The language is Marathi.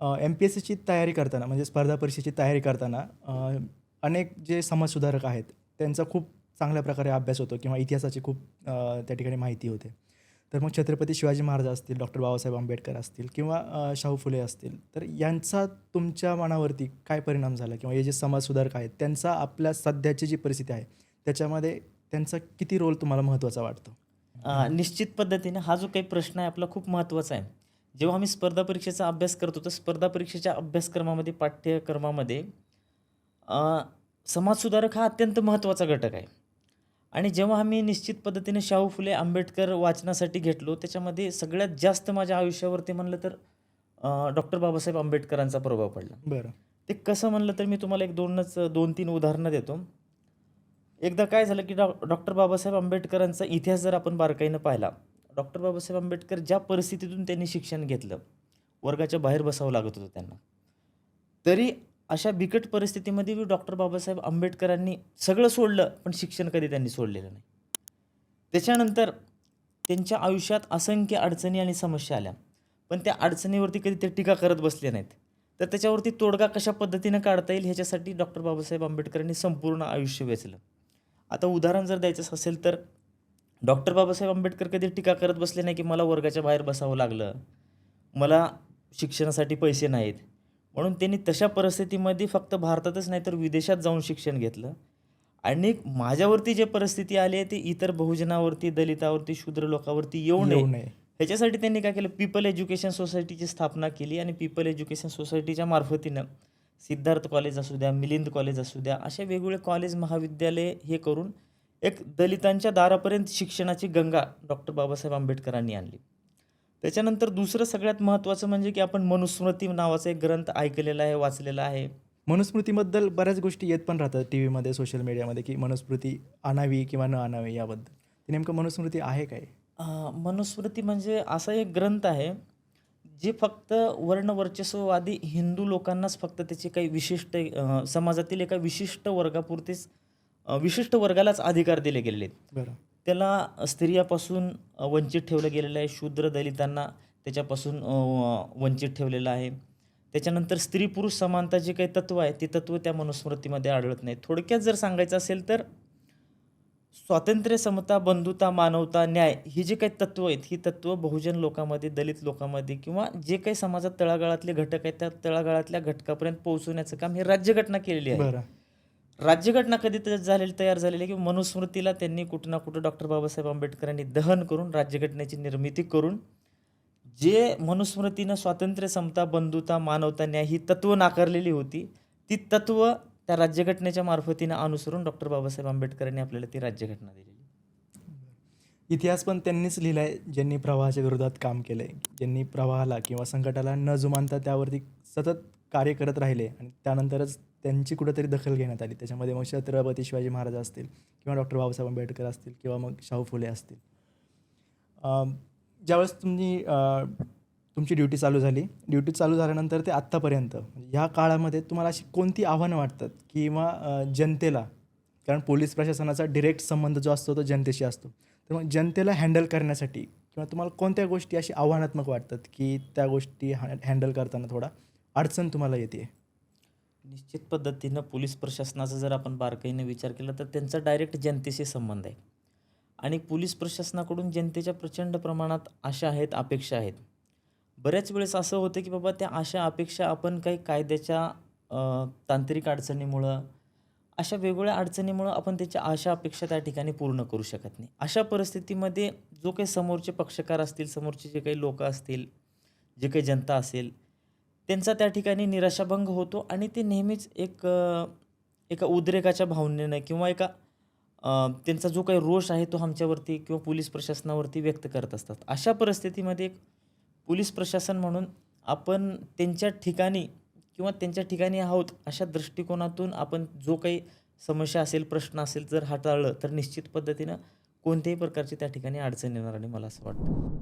एम पी एस सीची तयारी करताना म्हणजे स्पर्धा परीक्षेची तयारी करताना अनेक जे समाजसुधारक आहेत त्यांचा खूप चांगल्या प्रकारे अभ्यास होतो किंवा इतिहासाची खूप त्या ठिकाणी माहिती होते. तर मग छत्रपती शिवाजी महाराज असतील डॉक्टर बाबासाहेब आंबेडकर असतील किंवा शाहू फुले असतील तर यांचा तुमच्या मनावरती काय परिणाम झाला? किंवा हे जे समाजसुधारक आहेत त्यांचा आपल्या सध्याची जी परिस्थिती आहे त्याच्यामध्ये त्यांचा किती रोल तुम्हाला महत्त्वाचा वाटतो? निश्चित पद्धतीने हा जो काही प्रश्न आहे आपला खूप महत्त्वाचा आहे. जेव्हा आम्ही स्पर्धा परीक्षेचा अभ्यास करतो तर स्पर्धा परीक्षेच्या अभ्यासक्रमामध्ये पाठ्यक्रमामध्ये समाजसुधारक हा अत्यंत महत्त्वाचा घटक आहे. आणि जेव्हा आम्ही निश्चित पद्धतीने शाहू फुले आंबेडकर वाचनासाठी घेतलो त्याच्यामध्ये सगळ्यात जास्त माझ्या आयुष्यावरती म्हणलं तर डॉक्टर बाबासाहेब आंबेडकरांचा प्रभाव पडला. बरं. ते कसं म्हणलं तर मी तुम्हाला एक दोनच दोन तीन उदाहरणं देतो. एकदा काय झालं की डॉ डॉक्टर बाबासाहेब आंबेडकरांचा इतिहास जर आपण बारकाईनं पाहिला डॉक्टर बाबासाहेब आंबेडकर ज्या परिस्थितीतून त्यांनी शिक्षण घेतलं वर्गाच्या बाहेर बसावं लागत होतं त्यांना तरी अशा बिकट परिस्थितीमध्ये डॉक्टर बाबासाहेब आंबेडकरांनी सगळं सोडलं पण शिक्षण कधी त्यांनी सोडलेलं नाही. त्याच्यानंतर त्यांच्या आयुष्यात असंख्य अडचणी आणि समस्या आल्या पण त्या अडचणीवरती कधी ते टीका करत बसले नाहीत. तर त्याच्यावरती तोडगा कशा पद्धतीनं काढता येईल ह्याच्यासाठी डॉक्टर बाबासाहेब आंबेडकरांनी संपूर्ण आयुष्य वेचलं. आता उदाहरण जर द्यायचं असेल तर डॉक्टर बाबासाहेब आंबेडकर कधी टीका करत बसले नाही की मला वर्गाच्या बाहेर बसावं लागलं? मला शिक्षणासाठी पैसे नाहीत. म्हणून त्यांनी तशा परिस्थितीमध्ये फक्त भारतातच नाही तर विदेशात जाऊन शिक्षण घेतलं. आणि माझ्यावरती जे परिस्थिती आली आहे ती इतर बहुजनावरती दलितावरती शूद्र लोकांवरती येऊ नये. ह्याच्यासाठी त्यांनी काय केलं? पीपल एज्युकेशन सोसायटीची स्थापना केली आणि पीपल एज्युकेशन सोसायटीच्या मार्फतीनं सिद्धार्थ कॉलेज असू द्या मिलिंद कॉलेज असू द्या अशा वेगवेगळे कॉलेज महाविद्यालय हे करून एक दलितांच्या दारापर्यंत शिक्षणाची गंगा डॉक्टर बाबासाहेब आंबेडकरांनी आणली. त्याच्यानंतर दुसरं सगळ्यात महत्त्वाचं म्हणजे की आपण मनुस्मृती नावाचा एक ग्रंथ ऐकलेला आहे वाचलेला आहे. मनुस्मृतीबद्दल बऱ्याच गोष्टी येत पण राहतात टी व्हीमध्ये सोशल मीडियामध्ये की मनुस्मृती आणावी किंवा न आणावी याबद्दल. ते नेमकं मनुस्मृती आहे काय? मनुस्मृती म्हणजे असा एक ग्रंथ आहे जे फक्त वर्णवर्चस्ववादी हिंदू लोकांनाच फक्त त्याचे काही विशिष्ट समाजातील एका विशिष्ट वर्गापुरतेच विशिष्ट वर्गालाच अधिकार दिले गेलेले आहेत. बरं. त्याला स्त्रियापासून वंचित ठेवलं गेलेलं आहे. शूद्र दलितांना त्याच्यापासून वंचित ठेवलेलं आहे. त्याच्यानंतर स्त्री पुरुष समानता जे काही तत्व आहे ते तत्व त्या मनुस्मृतीमध्ये आढळत नाही थोडक्यात जर सांगायचं असेल तर स्वातंत्र्य समता बंधुता मानवता न्याय ही जी काही तत्व आहेत ही तत्व बहुजन लोकांमध्ये दलित लोकांमध्ये किंवा जे काही समाजात तळागाळातले घटक आहेत त्या तळागाळातल्या घटकापर्यंत पोहोचवण्याचं काम हे राज्यघटना केलेली आहे. राज्यघटना कधी तर झालेली तयार झालेली आहे की मनुस्मृतीला त्यांनी कुठं ना कुठं डॉक्टर बाबासाहेब आंबेडकरांनी दहन करून राज्यघटनेची निर्मिती करून जे मनुस्मृतीनं स्वातंत्र्य समता बंधुता मानवता न्याय ही तत्व नाकारलेली होती ती तत्व त्या राज्यघटनेच्या मार्फतीनं अनुसरून डॉक्टर बाबासाहेब आंबेडकरांनी आपल्याला ती राज्यघटना दिलेली इतिहास पण त्यांनीच लिहिला आहे ज्यांनी प्रवाहाच्या विरोधात काम केलं आहे ज्यांनी प्रवाहाला किंवा संकटाला न जुमानता त्यावरती सतत कार्य करत राहिले आणि त्यानंतरच त्यांची कुठंतरी दखल घेण्यात आली. त्याच्यामध्ये मग छत्रपती शिवाजी महाराज असतील किंवा डॉक्टर बाबासाहेब आंबेडकर असतील किंवा मग शाहू फुले असतील. ज्यावेळेस तुम्ही तुमची ड्युटी चालू झाली ड्युटी चालू झाल्यानंतर ते आत्तापर्यंत म्हणजे ह्या काळामध्ये तुम्हाला अशी कोणती आव्हानं वाटतात किंवा जनतेला कारण पोलीस प्रशासनाचा डिरेक्ट संबंध जो असतो तो जनतेशी असतो. तर मग जनतेला हँडल करण्यासाठी किंवा तुम्हाला कोणत्या गोष्टी अशी आव्हानात्मक वाटतात की त्या गोष्टी हँडल करताना थोडा अडचण तुम्हाला येते? निश्चित पद्धतीनं पोलीस प्रशासनाचा जर आपण बारकाईनं विचार केला तर त्यांचा डायरेक्ट जनतेशी संबंध आहे. आणि पोलीस प्रशासनाकडून जनतेच्या प्रचंड प्रमाणात आशा आहेत अपेक्षा आहेत. बऱ्याच वेळेस असं होतं की बाबा त्या आशा अपेक्षा आपण काही कायद्याच्या तांत्रिक अडचणीमुळं अशा वेगवेगळ्या अडचणीमुळं आपण त्याच्या आशा अपेक्षा त्या ठिकाणी पूर्ण करू शकत नाही. अशा परिस्थितीमध्ये जो काही समोरचे पक्षकार असतील समोरचे जे काही लोक असतील जे काही जनता असेल त्यांचा त्या ठिकाणी निराशाभंग होतो आणि ते नेहमीच एक एका उद्रेकाच्या भावनेनं किंवा एका त्यांचा जो काही रोष आहे तो आमच्यावरती किंवा पोलीस प्रशासनावरती व्यक्त करत असतात. अशा परिस्थितीमध्ये एक पोलीस प्रशासन म्हणून आपण त्यांच्या ठिकाणी किंवा त्यांच्या ठिकाणी आहोत अशा दृष्टिकोनातून आपण जो काही समस्या असेल प्रश्न असेल जर हाताळलं तर निश्चित पद्धतीनं कोणत्याही प्रकारची त्या ठिकाणी अडचण येणार आणि मला असं वाटतं.